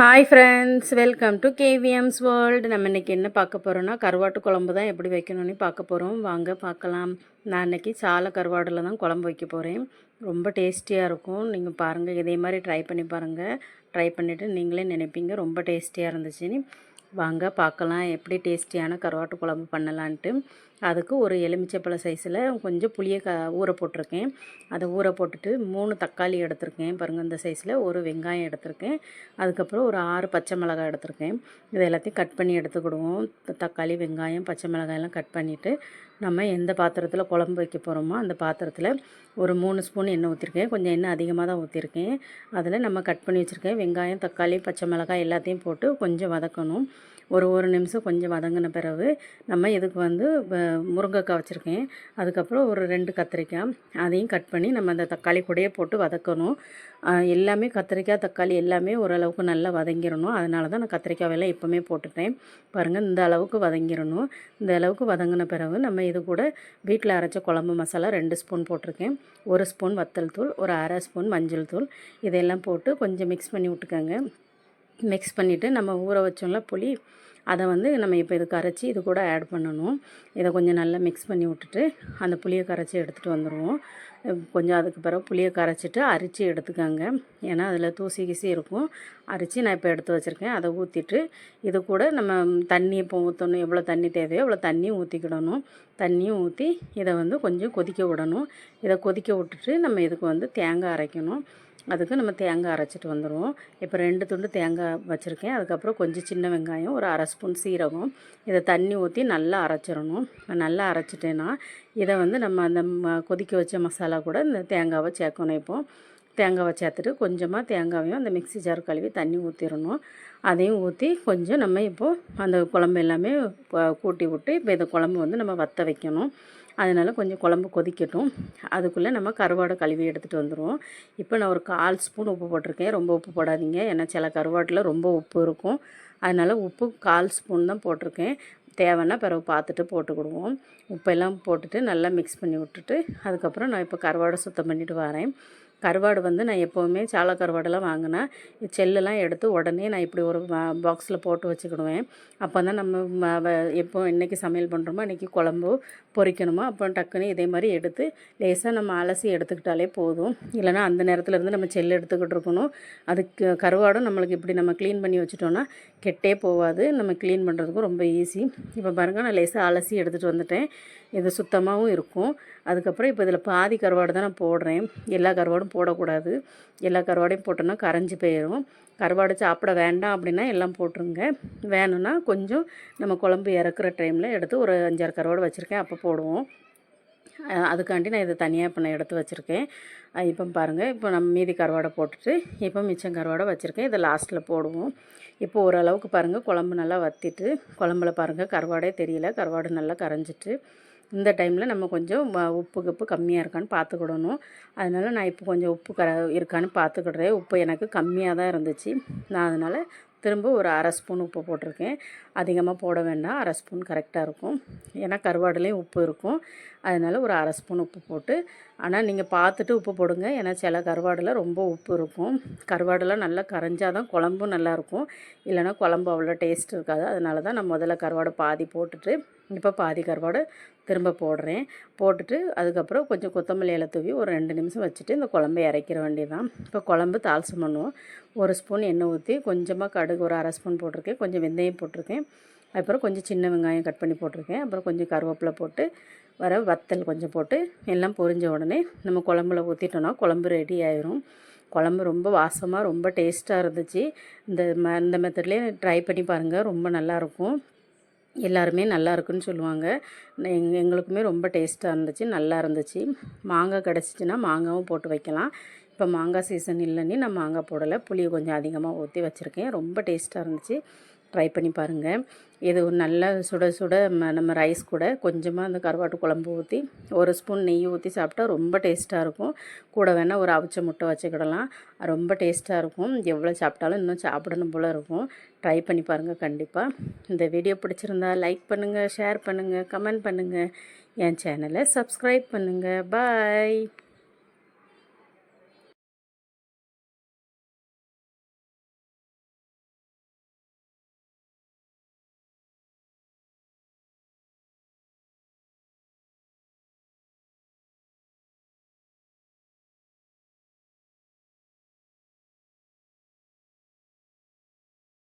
Hi friends welcome to KVM's world நம்ம இன்றைக்கி என்ன பார்க்க போகிறோன்னா கருவாட்டு குழம்பு தான் எப்படி வைக்கணும்னு பார்க்க போகிறோம் வாங்க பார்க்கலாம். நான் இன்றைக்கி சாலை கருவாடில் தான் குழம்பு வைக்க போகிறேன் ரொம்ப டேஸ்டியாக இருக்கும். நீங்கள் பாருங்கள் இதே மாதிரி ட்ரை பண்ணி பாருங்கள் ட்ரை பண்ணிவிட்டு நீங்களே நினைப்பீங்க. ரொம்ப டேஸ்டியாக இருந்துச்சுன்னு. வாங்க பார்க்கலாம். எப்படி டேஸ்டியான கருவாட்டு குழம்பு பண்ணலான்ட்டு. அதுக்கு ஒரு எலுமிச்சப்பழ சைஸில் கொஞ்சம் புளியை க ஊற போட்டிருக்கேன். அதை ஊற போட்டுட்டு மூணு தக்காளி எடுத்திருக்கேன். பாருங்கள் இந்த சைஸில் ஒரு வெங்காயம் எடுத்திருக்கேன். அதுக்கப்புறம் ஒரு ஆறு பச்சை மிளகாய் எடுத்திருக்கேன். இது எல்லாத்தையும் கட் பண்ணி எடுத்துக்கிடுவோம். தக்காளி வெங்காயம் பச்சை மிளகாயெல்லாம் கட் பண்ணிவிட்டு நம்ம எந்த பாத்திரத்தில் குழம்பு வைக்க போகிறோமோ அந்த பாத்திரத்தில் ஒரு மூணு ஸ்பூன் எண்ணெய் ஊற்றிருக்கேன் கொஞ்சம் எண்ணெய் அதிகமாக தான் ஊற்றிருக்கேன் அதில் நம்ம கட் பண்ணி வச்சுருக்கேன் வெங்காயம் தக்காளி பச்சை மிளகாய் எல்லாத்தையும் போட்டு கொஞ்சம் வதக்கணும். ஒரு ஒரு நிமிஷம் கொஞ்சம் வதங்கின பிறகு நம்ம இதுக்கு வந்து முருங்கைக்காய் வச்சுருக்கேன். அதுக்கப்புறம் ஒரு ரெண்டு கத்திரிக்காய். அதையும் கட் பண்ணி நம்ம அந்த தக்காளி கூடயே போட்டு வதக்கணும். எல்லாமே கத்திரிக்காய் தக்காளி எல்லாமே ஓரளவுக்கு நல்லா வதங்கிடணும் அதனால தான் நான் கத்திரிக்காயெல்லாம் எப்போவுமே போட்டுட்டேன் பாருங்கள் இந்த அளவுக்கு வதங்கிடணும் இந்த அளவுக்கு வதங்கின பிறகு நம்ம இது கூட வீட்டில் அரைச்ச குழம்பு மசாலா ரெண்டு ஸ்பூன் போட்டிருக்கேன். ஒரு ஸ்பூன் வத்தல் தூள் ஒரு அரை ஸ்பூன் மஞ்சள் தூள். இதெல்லாம் போட்டு கொஞ்சம் மிக்ஸ் பண்ணி விட்டுக்கோங்க. மிக்ஸ் பண்ணிவிட்டு நம்ம ஊற வச்சோம்ல புளி அதை வந்து நம்ம இப்போ இது கரைச்சி இது கூட ஆட் பண்ணணும். இதை கொஞ்சம் நல்லா மிக்ஸ் பண்ணி விட்டுட்டு அந்த புளியை கரைச்சி எடுத்துகிட்டு வந்துடுவோம் கொஞ்சம் அதுக்கு பிறகு புளியை கரைச்சிட்டு அரிச்சு எடுத்துக்கோங்க. ஏன்னா அதில் தூசி கீசி இருக்கும். அரிச்சு நான் இப்போ எடுத்து வச்சுருக்கேன். அதை ஊற்றிட்டு இது கூட நம்ம தண்ணி இப்போ ஊற்றணும் எவ்வளோ தண்ணி தேவையோ அவ்வளோ தண்ணியும் ஊற்றிக்கிடணும் தண்ணியும் ஊற்றி இதை வந்து கொஞ்சம் கொதிக்க விடணும். இதை கொதிக்க விட்டுட்டு நம்ம இதுக்கு வந்து தேங்காய் அரைக்கணும். அதுக்கு நம்ம தேங்காய் அரைச்சிட்டு வந்துடுவோம் இப்போ ரெண்டு துண்டு தேங்காய் வச்சுருக்கேன். அதுக்கப்புறம் கொஞ்சம் சின்ன வெங்காயம் ஒரு அரை ஸ்பூன் சீரகம். இதை தண்ணி ஊற்றி நல்லா அரைச்சிடணும். நல்லா அரைச்சிட்டேன்னா இதை வந்து நம்ம அந்த கொதிக்க வச்ச மசாலா கூட இந்த தேங்காவை சேர்க்கணும். இப்போது தேங்காவை சேர்த்துட்டு கொஞ்சமாக தேங்காவையும் அந்த மிக்சி ஜார் கழுவி தண்ணி ஊற்றிடணும் அதையும் ஊற்றி கொஞ்சம் நம்ம இப்போது அந்த குழம்பு எல்லாமே கூட்டி விட்டு இப்போ இந்த குழம்பு வந்து நம்ம வற்ற வைக்கணும். அதனால் கொஞ்சம் குழம்பு கொதிக்கட்டும். அதுக்குள்ளே நம்ம கருவாடை கழுவி எடுத்துகிட்டு வந்துடுவோம் இப்போ நான் ஒரு கால் ஸ்பூன் உப்பு போட்டிருக்கேன். ரொம்ப உப்பு போடாதீங்க. ஏன்னா சில கருவாட்டில் ரொம்ப உப்பு இருக்கும். அதனால் உப்பு கால் ஸ்பூன் தான் போட்டிருக்கேன். தேவைன்னா பிறகு பார்த்துட்டு போட்டுக்கிடுவோம் உப்பெல்லாம் போட்டுட்டு நல்லா மிக்ஸ் பண்ணி விட்டுட்டு அதுக்கப்புறம் நான் இப்போ கருவாடை சுத்தம் பண்ணிவிட்டு வரேன். கருவாடு வந்து நான் எப்போவுமே சால கருவாடெல்லாம் வாங்கினா செல்லெல்லாம் எடுத்து உடனே நான் இப்படி ஒரு பாக்ஸில் போட்டு வச்சுக்கிடுவேன். அப்போ தான் நம்ம எப்போ இன்றைக்கி சமையல் பண்ணுறோமோ அன்றைக்கி குழம்பு பொரிக்கணுமோ அப்போ டக்குன்னு இதே மாதிரி எடுத்து லேசாக நம்ம அலசி எடுத்துக்கிட்டாலே போதும். இல்லைனா அந்த நேரத்தில் இருந்து நம்ம செல்லு எடுத்துக்கிட்டு இருக்கணும். அதுக்கு கருவாடும் நம்மளுக்கு இப்படி நம்ம க்ளீன் பண்ணி வச்சுட்டோன்னா கெட்டே போகாது. நம்ம க்ளீன் பண்ணுறதுக்கும் ரொம்ப ஈஸி இப்போ பாருங்கள் நான் லேசாக அலசி எடுத்துகிட்டு வந்துட்டேன். இது சுத்தமாகவும் இருக்கும். அதுக்கப்புறம் இப்போ இதில் பாதி கருவாடு தான் நான் போடுறேன். எல்லா கருவாடும் போடக்கூடாது. எல்லா கருவாடையும் போட்டோன்னா கரைஞ்சி போயிடும் கருவாடு சாப்பிட வேண்டாம் அப்படின்னா எல்லாம் போட்டுருங்க. வேணும்னா கொஞ்சம் நம்ம குழம்பு இறக்குற டைமில் எடுத்து ஒரு அஞ்சாறு கருவாடு வச்சுருக்கேன். அப்போ போடுவோம். அதுக்காண்டி நான் இதை தனியாக இப்போ நான் எடுத்து வச்சுருக்கேன். இப்போ பாருங்கள் இப்போ நம்ம மீதி கருவாடை போட்டுட்டு இப்போ மிச்சம் கருவாடை வச்சுருக்கேன். இதை லாஸ்ட்டில் போடுவோம். இப்போ ஓரளவுக்கு பாருங்கள் குழம்பு நல்லா வற்றிட்டு குழம்புல பாருங்கள் கருவாடே தெரியல. கருவாடு நல்லா கரைஞ்சிட்டு இந்த டைமில் நம்ம கொஞ்சம் உப்பு கப்பு கம்மியாக இருக்கான்னு பார்த்துக்கிடணும் அதனால் நான் இப்போ கொஞ்சம் உப்பு க இருக்கான்னு பார்த்துக்கிடுறேன் உப்பு எனக்கு கம்மியாக தான் இருந்துச்சு. நான் அதனால் திரும்ப ஒரு அரை ஸ்பூன் உப்பு போட்டிருக்கேன். அதிகமாக போட வேண்டாம் அரை ஸ்பூன் கரெக்டாக இருக்கும். ஏன்னா கருவாடுலேயும் உப்பு இருக்கும். அதனால் ஒரு அரை ஸ்பூன் உப்பு போட்டு ஆனால் நீங்கள் பார்த்துட்டு உப்பு போடுங்க. ஏன்னா சில கருவாடில் ரொம்ப உப்பு இருக்கும். கருவாடெல்லாம் நல்லா கரைஞ்சால் தான் குழம்பும் நல்லாயிருக்கும் இல்லைனா குழம்பு அவ்வளோ டேஸ்ட் இருக்காது. அதனால தான் நான் முதல்ல கருவாடை பாதி போட்டுட்டு இப்போ பாதி கருவாடு திரும்ப போடுறேன். போட்டுட்டு அதுக்கப்புறம் கொஞ்சம் கொத்தமல்லி இலை தூவி ஒரு ரெண்டு நிமிஷம் வச்சுட்டு இந்த குழம்பை இறக்கிற வேண்டியதான் இப்போ குழம்பு தால்சம் பண்ணுவோம். ஒரு ஸ்பூன் எண்ணெய் ஊற்றி கொஞ்சமாக கடுகு ஒரு அரை ஸ்பூன் போட்டிருக்கேன். கொஞ்சம் வெந்தயம் போட்டிருக்கேன். அப்புறம் கொஞ்சம் சின்ன வெங்காயம் கட் பண்ணி போட்டிருக்கேன். அப்புறம் கொஞ்சம் கருவேப்பிலை போட்டு வர வத்தல் கொஞ்சம் போட்டு எல்லாம் பொரிஞ்ச உடனே நம்ம குழம்புல ஊற்றிட்டோன்னா குழம்பு ரெடி ஆயிரும். குழம்பு ரொம்ப வாசமாக ரொம்ப டேஸ்ட்டாக இருந்துச்சு. இந்த ம இந்த மெத்தட்லேயே ட்ரை பண்ணி பாருங்கள் ரொம்ப நல்லாயிருக்கும் எல்லாருமே நல்லா இருக்குன்னு சொல்லுவாங்க. எங் எங்களுக்குமே ரொம்ப டேஸ்ட்டாக இருந்துச்சு நல்லா இருந்துச்சு. மாங்காய் கிடச்சிச்சின்னா மாங்காவும் போட்டு வைக்கலாம். இப்போ மாங்காய் சீசன் இல்லைன்னு நான் மாங்காய் போடலை. புளியை கொஞ்சம் அதிகமாக ஊற்றி வச்சுருக்கேன். ரொம்ப டேஸ்ட்டாக இருந்துச்சு. ட்ரை பண்ணி பாருங்கள் இது ஒரு நல்ல சுட சுட நம்ம ரைஸ் கூட கொஞ்சமாக அந்த கருவாட்டு குழம்பு ஊற்றி ஒரு ஸ்பூன் நெய் ஊற்றி சாப்பிட்டா ரொம்ப டேஸ்ட்டாக இருக்கும். கூட வேணால் ஒரு அவிச்ச முட்டை வச்சுக்கிடலாம். ரொம்ப டேஸ்ட்டாக இருக்கும். எவ்வளோ சாப்பிட்டாலும் இன்னும் சாப்பிடணும் போல் இருக்கும். ட்ரை பண்ணி பாருங்கள் கண்டிப்பாக இந்த வீடியோ பிடிச்சிருந்தா லைக் பண்ணுங்கள் ஷேர் பண்ணுங்கள் கமெண்ட் பண்ணுங்கள் என் சேனலை சப்ஸ்கிரைப் பண்ணுங்கள் பாய்